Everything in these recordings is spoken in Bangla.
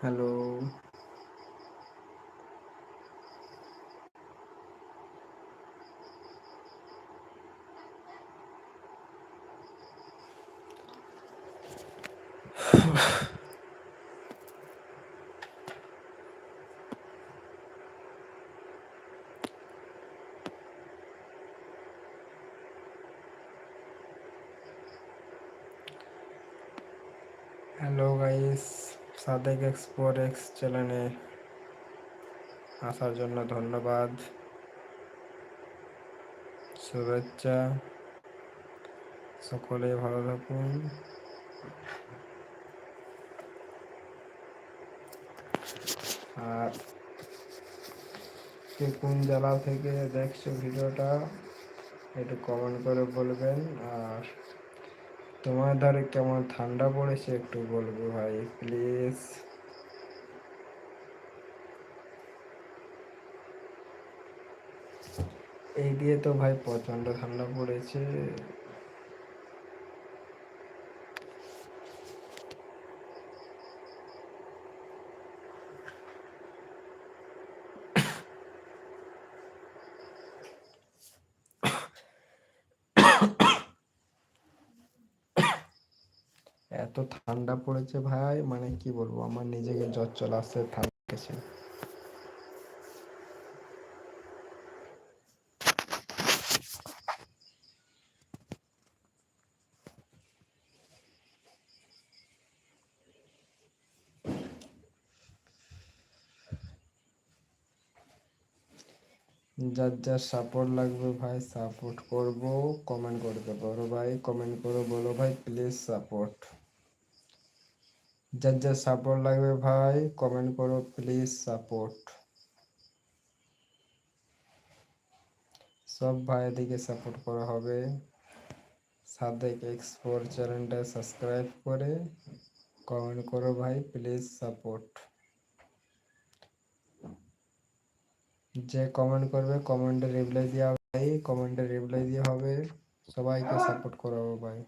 Hello hello guys Sadek export X চ্যানেলে আসার জন্য ধন্যবাদ। শুভেচ্ছা। সকলে ভালো থাকুন। আর কে কোন জেলা থেকে দেখছ ভিডিওটা, একটু কমেন্ট করে বলবেন। আর তোমার ধারে কেমন ঠান্ডা পড়েছে একটু বলব ভাই প্লিজ এই দিয়ে তো ভাই প্রচণ্ড ঠান্ডা পড়েছে। এত ঠান্ডা পড়েছে ভাই মানে কি বলব, আমার নিজেকে জ্বর চলে আসছে, ঠান্ডা লেগেছে। যার যার সাপোর্ট লাগবে ভাই সাপোর্ট করব কমেন্ট করতে পারো ভাই কমেন্ট করো, বলো ভাই প্লিজ সাপোর্ট যার যার সাপোর্ট লাগবে ভাই কমেন্ট করো প্লিজ সাপোর্ট সব ভাইদিকে সাপোর্ট করা হবে। সাদেক এক্সপোর চ্যানেলটা সাবস্ক্রাইব করে কমেন্ট করো ভাই প্লিজ সাপোর্ট যে কমেন্ট করবে কমেন্টে রিপ্লাই দেওয়া ভাই কমেন্টে রিপ্লাই দিয়ে হবে। সবাইকে সাপোর্ট করাবো ভাই।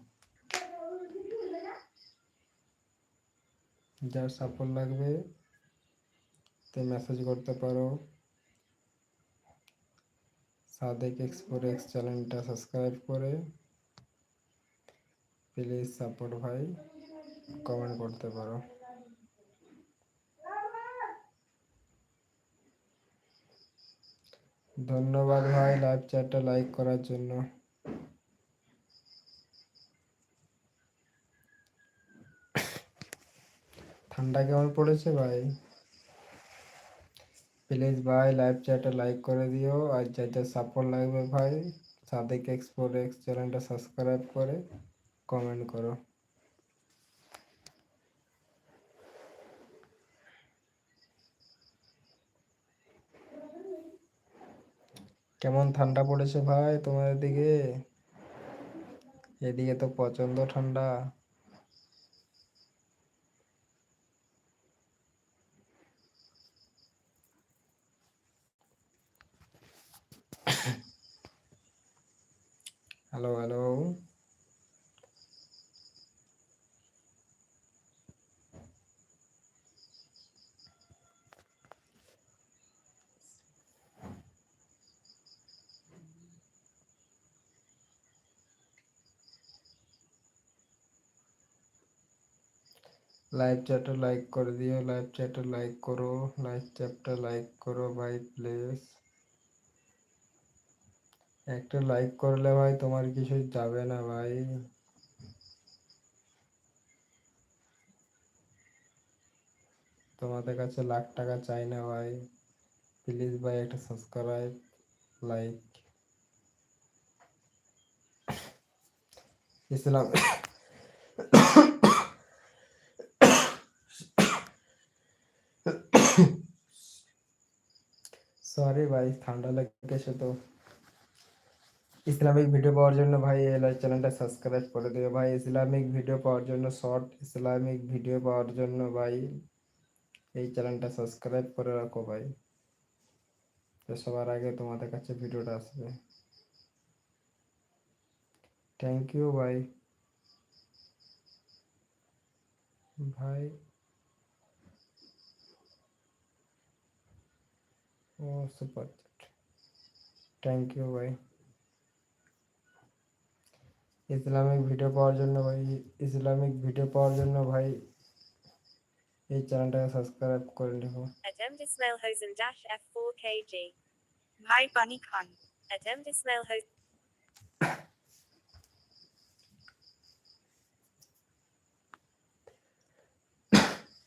যার সাপোর্ট লাগবে, তে মেসেজ করতে পারো। সাদেক এক্সপোর এক্স চ্যানেলটা সাবস্ক্রাইব করে। প্লিজ সাপোর্ট ভাই কমেন্ট করতে পারো। ধন্যবাদ ভাই লাইভ চ্যাটটা লাইক করার জন্য। ঠান্ডা কেমন পড়েছে ভাই? প্লিজ ভাই লাইভ চ্যাটে লাইক করে দিও। আর যা যা সাপোর্ট লাগবে ভাই, সাদেক এক্সপোর্ট এক্স চ্যানেলটা সাবস্ক্রাইব করে কমেন্ট করো। কেমন ঠান্ডা পড়েছে ভাই তোমাদের দিকে? এদিকে তো প্রচণ্ড ঠান্ডা। হ্যালো হ্যালো লাইভ চ্যাটে লাইক করে দিও লাইভ চ্যাটে লাইক করো লাইভ চ্যাটটা লাইক করো ভাই প্লিজ একটা লাইক করলে ভাই তোমার কিছু যাবে না ভাই। তোমাদের কাছে লাখ টাকা চাই না ভাই। প্লিজ ভাই একটা সাবস্ক্রাইব লাইক ইসলাম। সরি ভাই, ঠান্ডা লেগেছে তো। ইসলামিক ভিডিও পাওয়ার জন্য ভাই এই চ্যানেলটা সাবস্ক্রাইব করে দিও ভাই। ইসলামিক ভিডিও পাওয়ার জন্য শর্ট ইসলামিক ভিডিও পাওয়ার জন্য ভাই এই চ্যানেলটা সাবস্ক্রাইব করে রাখো ভাই। তো সবার আগে তোমাদের কাছে ভিডিওটা আসবে। থ্যাংক ইউ ভাই। ভাই। ও সুপার থ্যাংক ইউ ভাই। ইসলামিক ভিডিও পাওয়ার জন্য ভাই ইসলামিক ভিডিও পাওয়ার জন্য ভাই এই চ্যানেলটাকে সাবস্ক্রাইব করে নেব Attempt Ismail Hosen dash F4KG. ভাই পানি খান Attempt Ismail Hosen.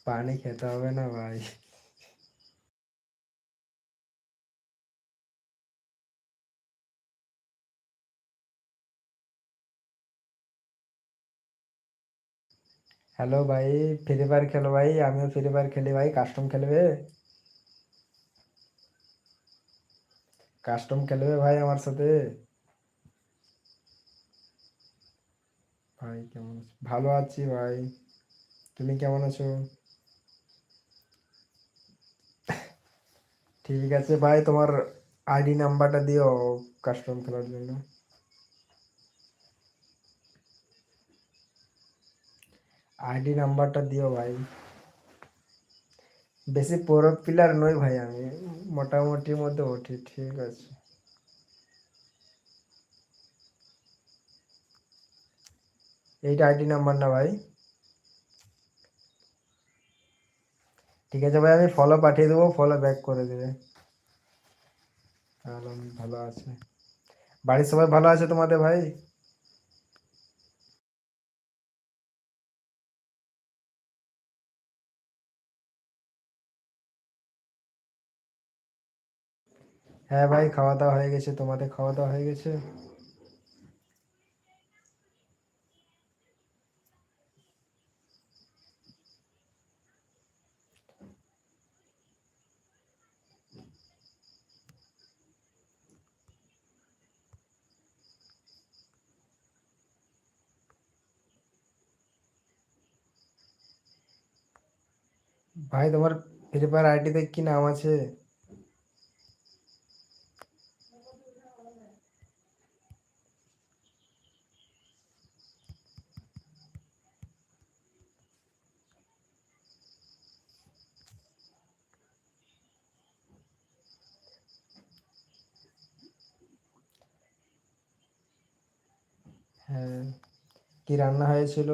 পানি খেতে হবে না ভাই হ্যালো ভাই, ফ্রি ফায়ার খেলো ভাই, আমিও ফ্রি ফায়ার খেলি ভাই কাস্টম খেলবে? কাস্টম খেলবে ভাই আমার সাথে? ভাই কেমন আছো, ভালো আছি ভাই। তুমি কেমন আছো? ঠিক আছে ভাই, তোমার আইডি নাম্বারটা দিও কাস্টম খেলার জন্য। আইডি নাম্বারটা দিও ভাই। বেশি পুরো প্লেয়ার নই ভাই আমি, মোটামুটির মধ্যে উঠি ঠিক আছে। এইটা আইডি নাম্বার না ভাই। ঠিক আছে ভাই, আমি ফলো পাঠিয়ে দেবো ফলো ব্যাক করে দেবে। ভালো আছে। বাড়ির সবাই ভালো আছে তোমাদের ভাই? হ্যাঁ ভাই খাওয়া দাওয়া হয়ে গেছে, তোমাদের খাওয়া দাওয়া হয়ে গেছে? ভাই, তোমার ফ্রি ফায়ার আইডিতে কি নাম আছে? হ্যাঁ। কি রান্না হয়েছিল?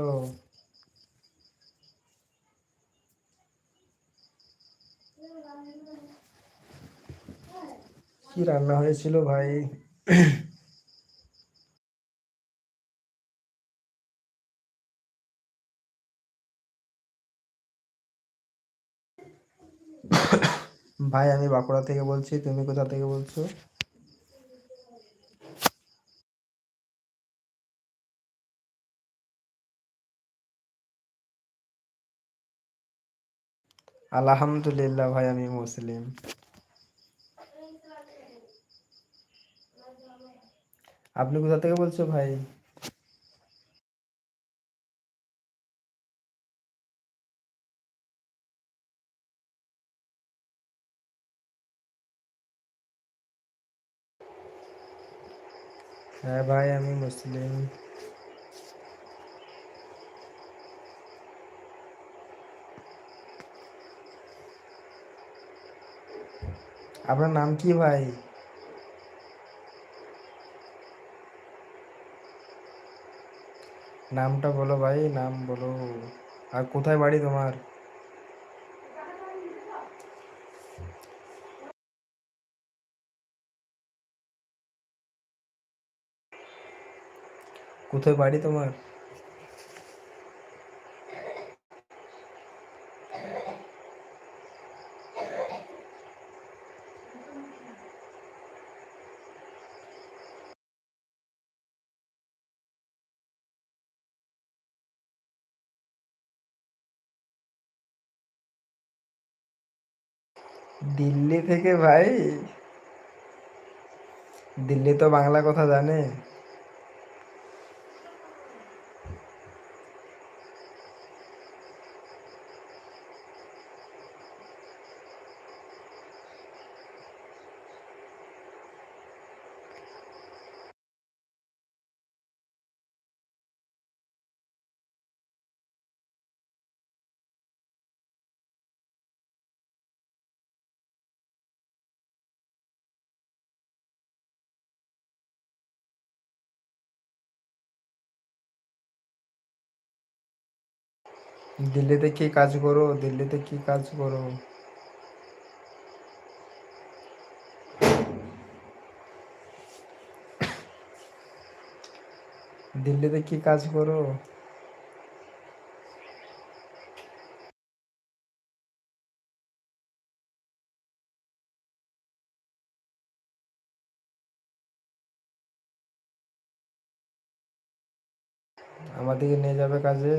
কি রান্না হয়েছিল ভাই? ভাই, আমি বাঁকুড়া থেকে বলছি, তুমি কোথা থেকে বলছো? আলহামদুলিল্লাহ ভাই আমি মুসলিম। আপনি কোথা থেকে বলছো ভাই? হ্যাঁ ভাই আমি মুসলিম। আপনার নাম কি ভাই? নামটা বলো ভাই, নাম বলো। আর কোথায় বাড়ি তোমার? কোথায় বাড়ি তোমার? দিল্লি থেকে ভাই? দিল্লি তো বাংলা কথা জানে। দিল্লিতে কি কাজ করো? দিল্লিতে কি কাজ করো? দিল্লিতে কি কাজ করো? আমাদেরকে নিয়ে যাবে কাজে?